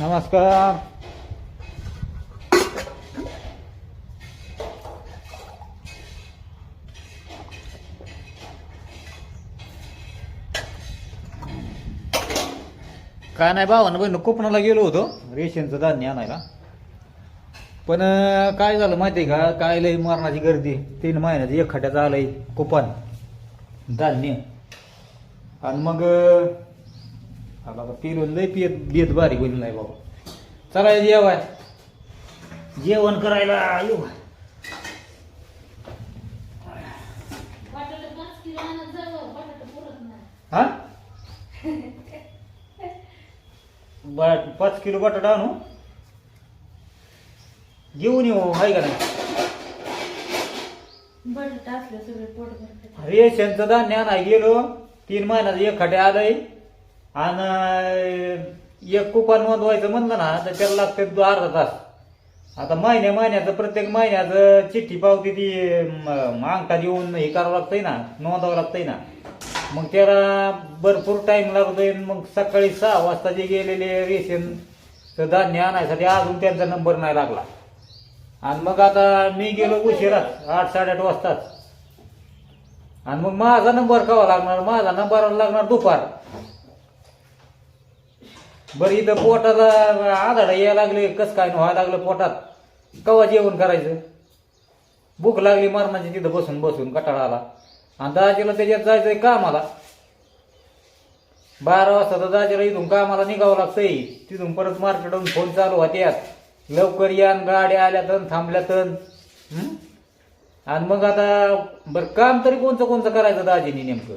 नमस्कार. काय नाही भावानं बहिण कोकणाला गेलो होतो. रेशनचं धान्य आणायला. पण काय झालं माहिती आहे का? काय लय मरणाची गर्दी. तीन महिन्याचं एक खट्याचं आलंय कुपन. धान्य. आणि मग आला का पिलून लय पियत बियत बारी बोलून नाही बाबा चला जेवाय जेवण करायला येऊ नाही. हा बाट पाच किलो बटाटा आणू. घेऊन येऊ आहे का नाही? बटाटे असले सगळे पोट भरते. रेशनचं धान्य आणाय गेलो. तीन महिन्याचं एक खटे आलंय. आणि एक कुपन नोंदवायचं म्हणलं ना तर त्याला लागते अर्धा तास. आता महिन्या महिन्याचं प्रत्येक महिन्याचं चिठ्ठी पावती ती अंगठा देऊन हे करावं लागतंय ना नोंदावं लागतंय ना. मग त्याला भरपूर टाइम लागतोय मग सकाळी सहा वाजता जे गेलेले रेशनचं धान्य आणायसाठी अजून त्यांचा नंबर नाही लागला. आणि मग आता मी गेलो उशिरा आठ साडेआठ वाजताच. आणि मग माझा नंबर कवा लागणार? माझा नंबर लागणार दुपार. बरं इथं पोटाला आधाडा यायला लागले कस काय व्हायला लागलं पोटात. कवा जेवण करायचं? भूक लागली मरणाची तिथं बसून बसून कटाळा आला आणि दाजीला त्याच्यात जायचंय कामाला. बारा वाजता तर दाजीला इथून कामाला निघावं लागतंय. तिथून परत मार्केटहून फोन चालू होत्यात लवकर या गाड्या आल्या तर थांबल्या तर आणि मग आता बरं काम तरी कोणचं कोणचं करायचं दाजीनी नेमकं?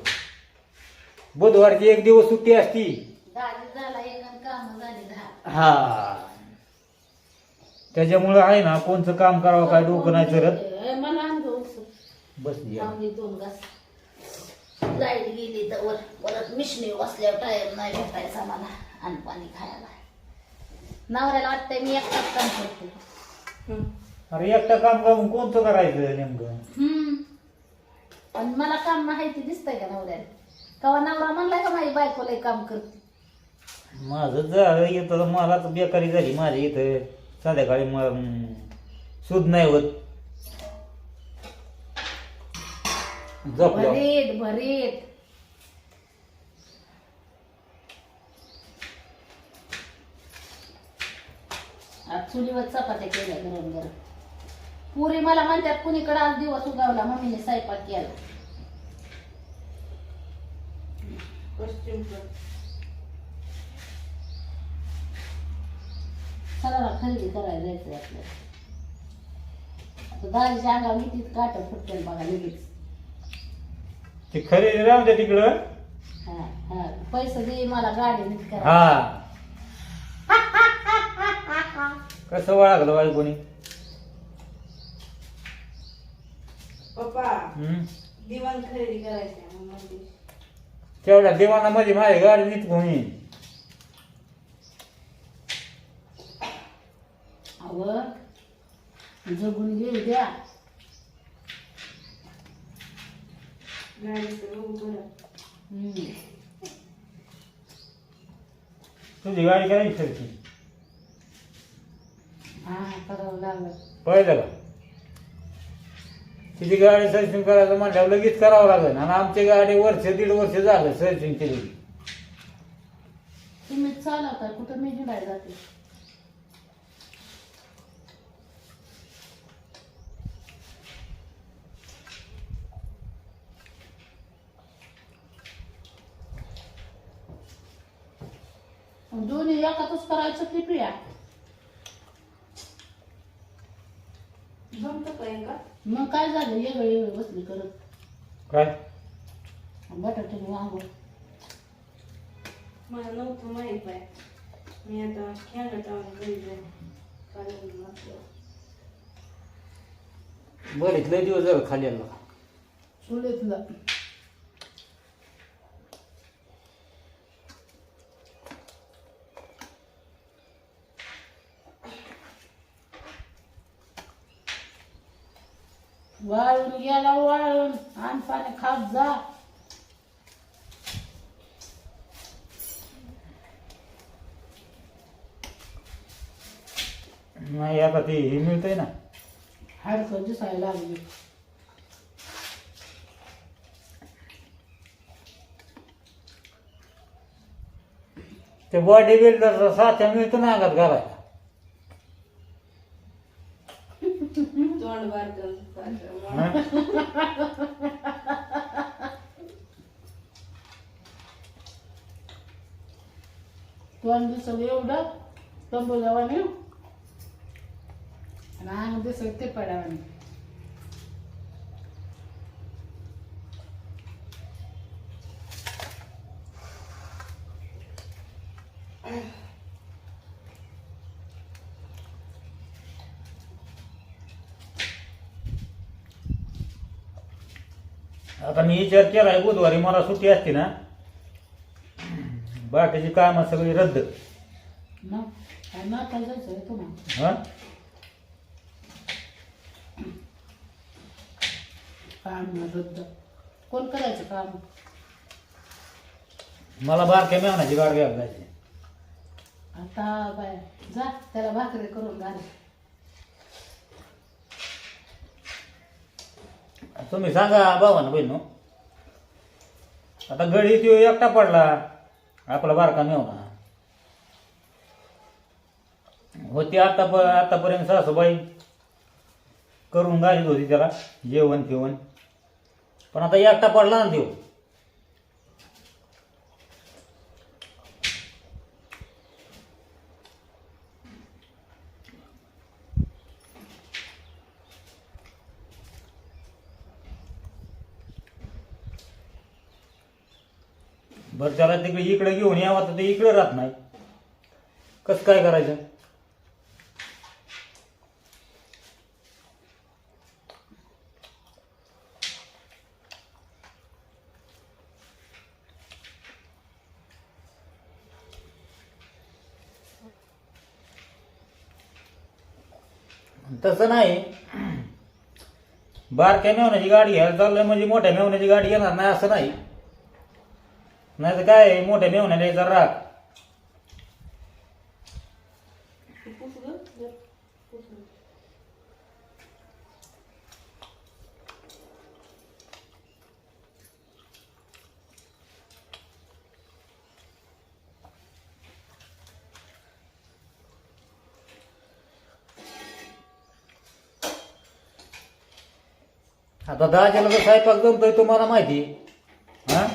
बुधवारची एक दिवस सुट्टी असती दाजी झाला एक आणि काम झाली दहा हा. त्याच्यामुळं आहे ना कोणचं काम करावं काय डोकं नाही करत ए, मला अनुभव दोन घास. लाइट गेली तर वर परत मिशनी बसल्यावर टायर नाही भेटायचा मला आणि पाणी खायला. नवऱ्याला वाटतंय मी एकटाच काम करते. अरे एकटं काम करून कोणतं करायचं नेमकं? हम्म. पण मला काम माहिती दिसतंय का नवऱ्याला? कवा नवरा म्हणलाय का माझी बायको लय काम करते. माझं झालं येतं मला तर बेकारी झाली माझी इथं. संध्याकाळी म- सुध नाही होत. झोपलो भरीत भरीत. आज चुलीवर चपात्या केल्या गरम गरम. पुरी मला म्हणतात कुणीकडे आज दिवस उगावला मम्मीने स्वयंपाक केला. सगळा खरेदी करायला जायचंय आपल्याला. आता दाजीच्या अंगावर किती काट फुटकेल बघा लगेच. ते खरेदी राहून द्या तिकडं. हा हा. पैसे दे मला गाडी नीट करा. हा. कसं वळखलं बाई कोणी? पप्पा हम्म? दिवाण खरेदी करायची आहे म्हणजे तेवढ्या दिवाणामध्ये माझी गाडी नीट घुमी अव जगून घेऊ द्या. तुझी गाडी करायची सरकी हा करावं लागलं. पाहिलं का? तिची गाडी सर्व्हिसिंग करायचं म्हटल्यावर लगेच करावं लागेल. आणि आमची गाडी वर्ष दीड वर्ष झालं सर्व्हिसिंग केली तुम्ही चालवता कुठं मी हिंडायला जाते? दोन्ही एकातच करायचं की प्रिया? जमतं का मग काय झालं? वेगळं वेगळं बसली करत. काय? बटाटे वांग. मला नव्हतं माहीत आहे मी आता खेळत आलो घरी जाऊन. काढून म्हटलं बरेच लय दिवस झालं खाली आलो. चुलीतलं. वाळून गेला वाळून. आण पाणी खात जा. नाही आता ते हे मिळतंय ना. हाडकं दिसायला लागली. ते बॉडी बिल्डरचा साथ्या मिळतो ना अंगात घालायला. तोंड बारकन बारकन. हं? तोंड दिसलं एवढं तंबूजावाने आणि अंग दिसलं ते पडावाने आता मी विचार केलाय बुधवारी मला सुट्टी असते ना. बाकीची कामं सगळी रद्द. नाता जायचं आहे तुम्हाला? हा? काम रद्द. कोण करायचं काम? मला बारक्या मेवण्याची गाड घ्यायला जायची. आता बाय जा त्याला भाकरी करून घाल. तुम्ही सांगा भावानं बहिण आता गडी तो एकटा पडला आपला बारका मेवना होती आता आतापर्यंत सासूबाई करून घालीत होती त्याला जेवण फिवण पण आता एकटा पडला ना देऊ बरं त्याला तिकडे इकडे घेऊन यावं तर ते इकडे राहत नाही. कसं काय करायचं? तसं नाही. बारक्या मेवण्याची गाडी घ्यायला चाललंय म्हणजे मोठ्या मेवण्याची गाडी येणार नाही असं नाही. नाही तर काय आहे, मोठ्या मेवण्याला यायचा राग पुस गं, जर पुस गं. आता दहाच्याला जर स्वयंपाक जमतोय तुम्हाला माहिती हा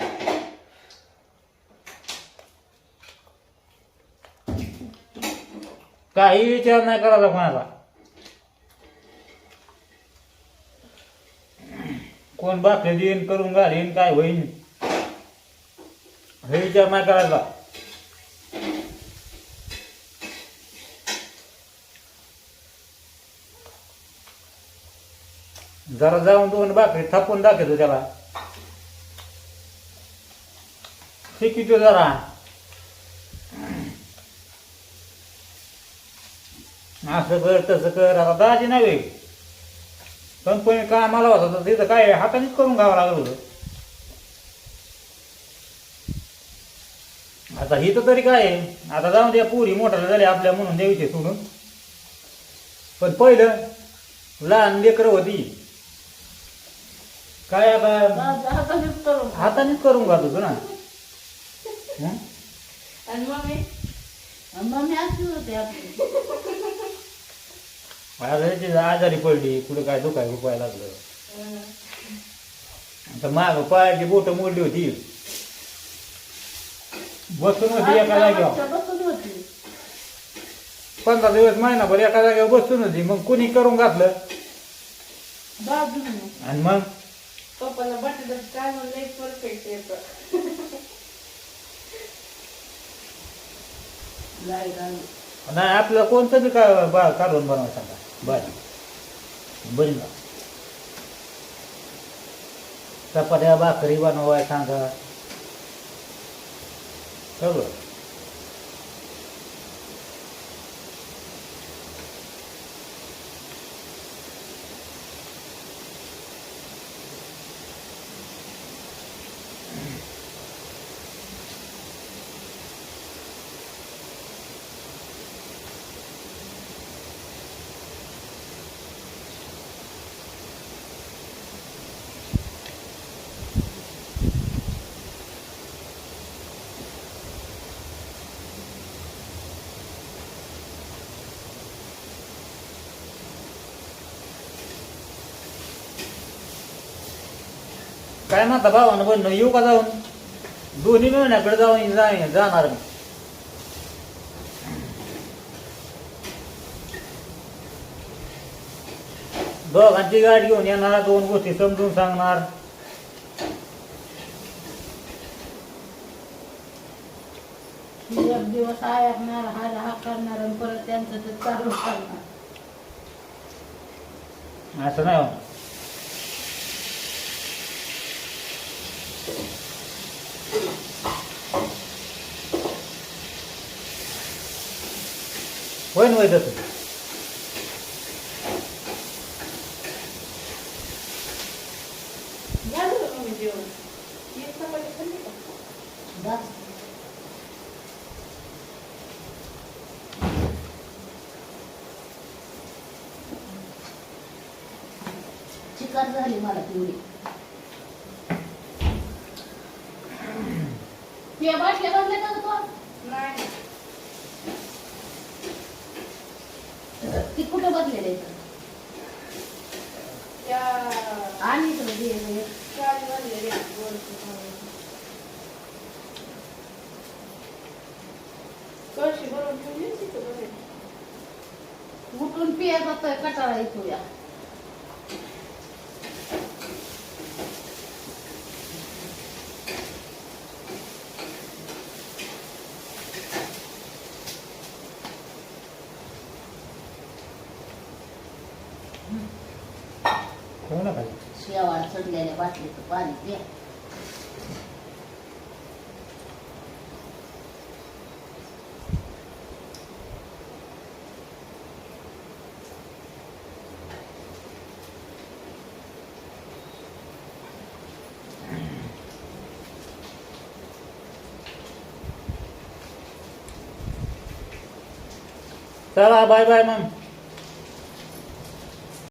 काही विचार नाही करायचा कोणाला कोण बाकी देईन करून घालीन काय होईन? हे विचार नाही करायचा. जरा जाऊन दोन बाकरी थापून दाखवतो त्याला. शिकितो जरा? असं कर तसं कर आता दाजी नव्हे. कंपनी कामाला होता तर तिथं काय हातानेच करून घ्यावं लागलं होतं. आता ही तर तरी काय? आता जाऊन द्या पुरी मोठाला झाली आपल्या म्हणून द्यायचे सोडून. पण पहिलं लहान लेकरं होती. काय आता? हातानेच करून खा. हातानेच करून घालतो तू ना? आणि मम्मी? मम्मी अशी होती आपली. ती आजारी पडली कुठे काय दुखाय रुपाय लागलं. आता माग पायाची बोट मोडली होती. बसून होती एका जागेवर. पंधरा दिवस महिनाभर एका जागेवर बसून होती. मग कुणी करून घातलं? आणि मग? पप्पाला बटाटा काय म्हणलं परफेक्ट येतं नाही आपलं कोणतं बी का बा काढून बनवा सांगा बरं. बरी ना. चपात्या भाकरी बनवाय सांगा. सगळं. काय म्हणता भावानं बनणं येऊ का जाऊन दोन्ही मिळण्याकडे जाऊन जा- जाणार मी. दोघांची गाडी घेऊन येणार दोन गोष्टी समजून सांगणार. एक दिवस ऐकणार हा हा करणार आणि परत त्यांचं ते चालू करणार. असं नाही होणार. होय ना होय तसं झालं का मम्मी जेवण एक चपाती खाल्ली का जास्त चिकन झाली मला पिवळी त्या बाटल्या बदल्या का तू. नाही. ती कुठं बदलेले आणि आहे, बरे उठून पिया जातोय कटाळा येतो या हो ना काय शेवाळ चढलेल्या बाटलीचं पाणी प्या चला बाय बाय मग